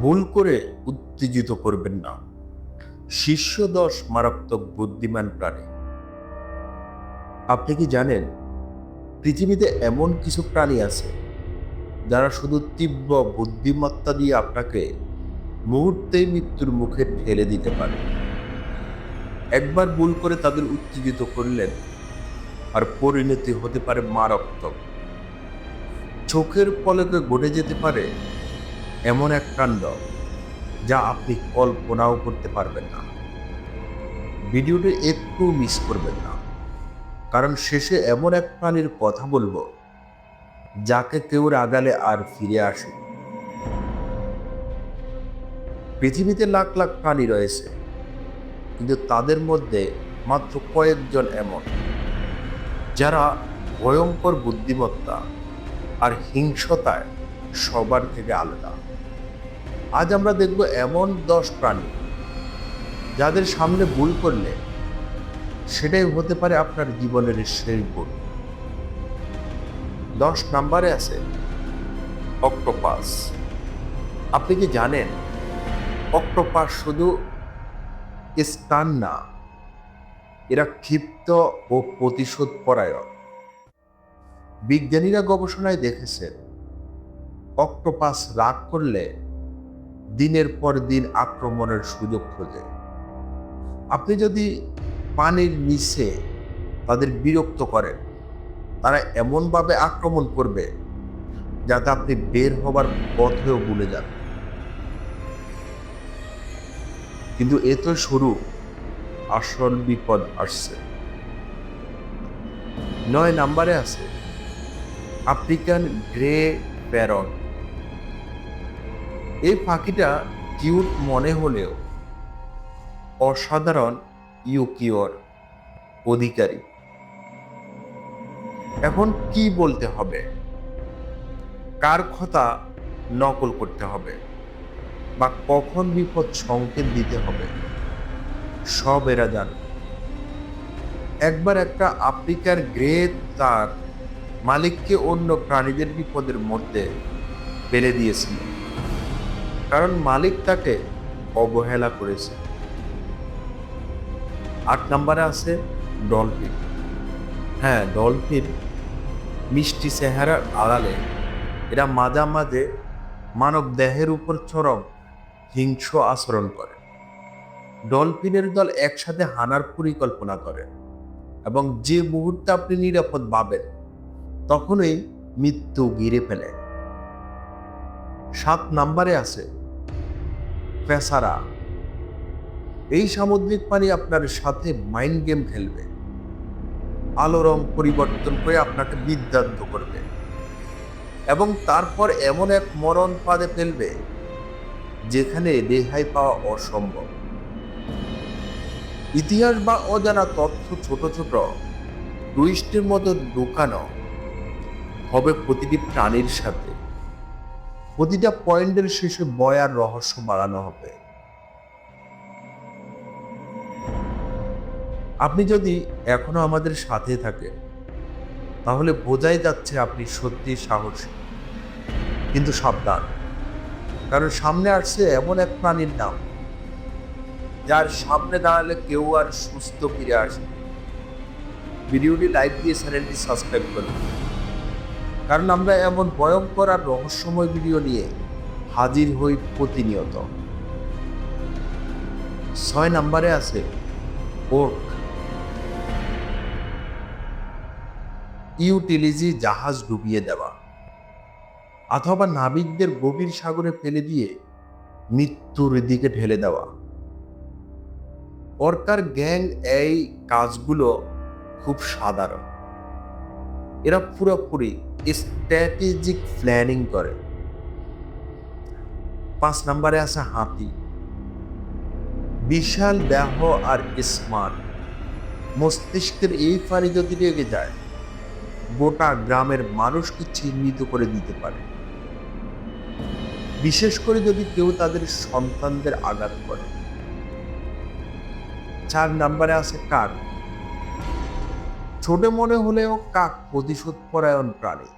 ভুল করে উত্তেজিত করবেন না। শীর্ষ দশ মারাত্মক বুদ্ধিমান প্রাণী। আপনি কি জানেন, পৃথিবীতে এমন কিছু প্রাণী আছে, যারা শুধু তীব্র বুদ্ধিমত্তা দিয়ে আপনাকে মুহূর্তেই মৃত্যুর মুখে ঠেলে দিতে পারে। একবার ভুল করে তাদের উত্তেজিত করলেন, আর পরিণতি হতে পারে মারাত্মক। চোখের পলকে ঘটে যেতে পারে এমন এক কাণ্ড যা আপনি কল্পনাও করতে পারবেন না। ভিডিওটি একটু মিস করবেন না। কারণ শেষে এমন এক প্রাণীর কথা বলব, যাকে কেউ রাগালে আর ফিরে আসে পৃথিবীতে লাখ লাখ প্রাণী রয়েছে, কিন্তু তাদের মধ্যে মাত্র কয়েকজন এমন, যারা ভয়ঙ্কর বুদ্ধিমত্তা আর হিংসতায় সবার থেকে আলাদা। আজ আমরা দেখব এমন দশ প্রাণী যাদের সামনে ভুল করলে সেটাই হতে পারে আপনার জীবনের শেষ ভুল দশ নাম্বারে আছে অক্টোপাস। আপনি কি জানেন, অক্টোপাস শুধু স্টান না, এরা ক্ষিপ্ত ও প্রতিশোধ পরায়ণ বিজ্ঞানীরা গবেষণায় দেখেছেন, অক্টোপাস রাগ করলে দিনের পর দিন আক্রমণের সুযোগ খোঁজে। আপনি যদি পানির নিচে তাদের বিরক্ত করেন, তারা এমনভাবে আক্রমণ করবে যাতে আপনি বের হবার পথেও ভুলে যান। কিন্তু এ তো শুরু, আসল বিপদ আসছে। নয় নাম্বারে আছে, আফ্রিকান গ্রে প্যারট এই পাখিটা কিউট মনে হলেও অসাধারণ ইউকিওর অধিকারী। এখন কি বলতে হবে? কার কথা নকল করতে হবে? বা কখন বিপদ সংকেত দিতে হবে? সব এরা জানে। একবার একটা আফ্রিকার গ্রে তার মালিককে অন্য প্রাণীদের বিপদের মধ্যে ফেলে দিয়েছিল। কারণ মালিক তাকে অবহেলা করেছে। আট নম্বরে আছে ডলফিন। হ্যাঁ ডলফিন মিষ্টি চেহারার আড়ালে। এরা মাঝে মাঝে মানব দেহের উপর চরম হিংস্র আচরণ করে। ডলফিনের দল একসাথে হানার পরিকল্পনা করে এবং যে মুহূর্তে আপনি নিরাপদ পাবেন, তখনই মৃত্যু গিরে ফেলে। সাত নাম্বারে আছে পেসারা। এই সামুদ্রিক প্রাণী আপনার সাথে মাইন্ড গেম খেলবে। আলো রং পরিবর্তন করে আপনাকে বিদ্যান্ত করবে। এবং তারপর এমন এক মরণ পাদে ফেলবে, যেখানে রেহাই পাওয়া অসম্ভব। ইতিহাস বা অজানা তথ্য ছোট ছোট টুইস্টের মতো ঢুকানো হবে প্রতিটি প্রাণীর সাথে। প্রতিটা পয়েন্টের শেষে বয়ার রহস্য বাড়ানো হবে। আপনি যদি এখনও আমাদের সাথে থাকেন, তাহলে বোঝাই যাচ্ছে আপনি সত্যি সাহসী। কিন্তু সাবধান, কারণ সামনে আসছে এমন এক প্রাণীর নাম, যার সামনে দাঁড়ালে কেউ আর সুস্থ ফিরে আসে ভিডিওটি লাইক দিয়ে চ্যানেলটি সাবস্ক্রাইব করুন। কারণ আমরা এমন ভয়ঙ্কর আর রহস্যময় ভিডিও নিয়ে হাজির হই প্রতিনিয়ত। ছয় নম্বরে আছে ওর্ক ইউটিলিজি জাহাজ ডুবিয়ে দেওয়া। অথবা নাবিকদের গভীর সাগরে ফেলে দিয়ে মৃত্যুর দিকে ঢেলে দেওয়া। অর্কার গ্যাং এই কাজগুলো খুব সাধারণ। এরা পুরোপুরি স্ট্র্যাটেজিক প্ল্যানিং করে। পাঁচ নম্বরে আছে হাতি। বিশাল দেহ আর স্মার্ট। মস্তিষ্কের এই ফানি যদি রেগে যায়, গোটা গ্রামের মানুষকে চিহ্নিত করে দিতে পারে। বিশেষ করে যদি কেউ তাদের সন্তানদের আঘাত করে। চার নম্বরে আছে কাক ছোট মনে হলেও কাক প্রতিশোধ পরায়ণ প্রাণী।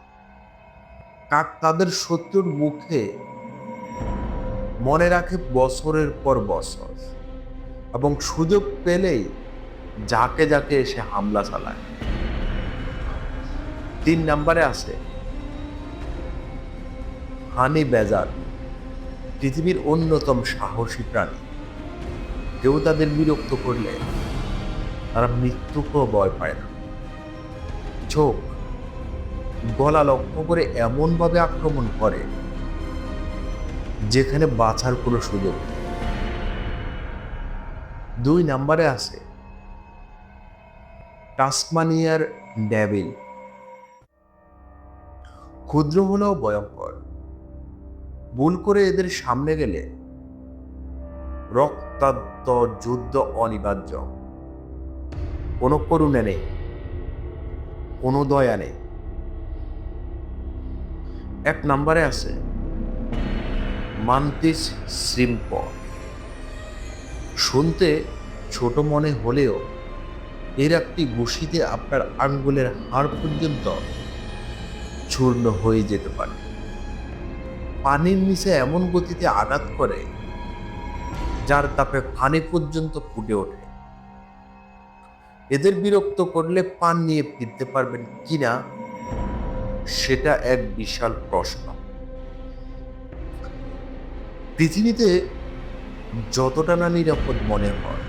কাক তাদের শত্রুর মুখে মনে রাখে বছরের পর বছর এবং সুযোগ পেলেই যাকে যাকে এসে হামলা চালায়। তিন নম্বরে আছে, হানি বেজার, পৃথিবীর অন্যতম সাহসী প্রাণী। কেউ তাদের বিরক্ত করলে তারা মৃত্যুকেও ভয় পায় না। চোখ গলা লক্ষ্য করে এমনভাবে আক্রমণ করে যেখানে বাঁচার কোনো সুযোগ দুই নাম্বারে আছে টাসমানিয়ার ড্যাবিল ক্ষুদ্র হলেও ভয়ঙ্কর। ভুল করে এদের সামনে গেলে রক্তাক্ত যুদ্ধ অনিবার্য। কোনো করুণা নেই। কোনো দয়া নেই। এক নম্বরে আছে, মান্তিস শ্রিম্প শুনতে ছোট মনে হলেও এর একটি ঘুষিতে আপনার আঙ্গুলের হাড় পর্যন্ত চূর্ণ হয়ে যেতে পারে। পানির নিচে এমন গতিতে আঘাত করে যার তাপে পানি পর্যন্ত ফুটে ওঠে। এদের বিরক্ত করলে পান নিয়ে ফিরতে পারবেন কিনা সেটা এক বিশাল প্রশ্ন। পৃথিবীতে যতটা না নিরাপদ মনে হয়,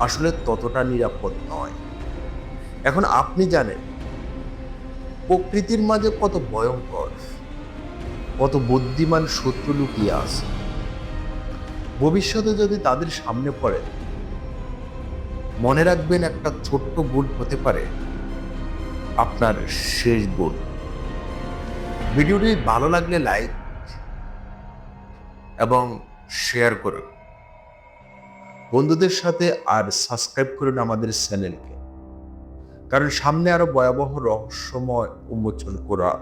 আসলে ততটা নিরাপদ নয়। এখন আপনি জানেন, প্রকৃতির মাঝে কত ভয়ঙ্কর, কত বুদ্ধিমান শত্রু লুকিয়ে আছে। ভবিষ্যতে যদি তাদের সামনে পড়ে মনে রাখবেন একটা ছোট্ট গুণ হতে পারে আপনার শেষ গুণ ভিডিওটি ভালো লাগলে লাইক এবং শেয়ার করুন। বন্ধুদের সাথে আর সাবস্ক্রাইব করুন আমাদের চ্যানেলকে। কারণ সামনে আরও ভয়াবহ রহস্যময় উন্মোচন করা,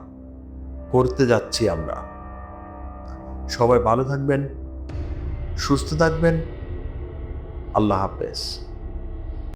করতে যাচ্ছি আমরা। সবাই ভালো থাকবেন, সুস্থ থাকবেন। আল্লাহ হাফেজ।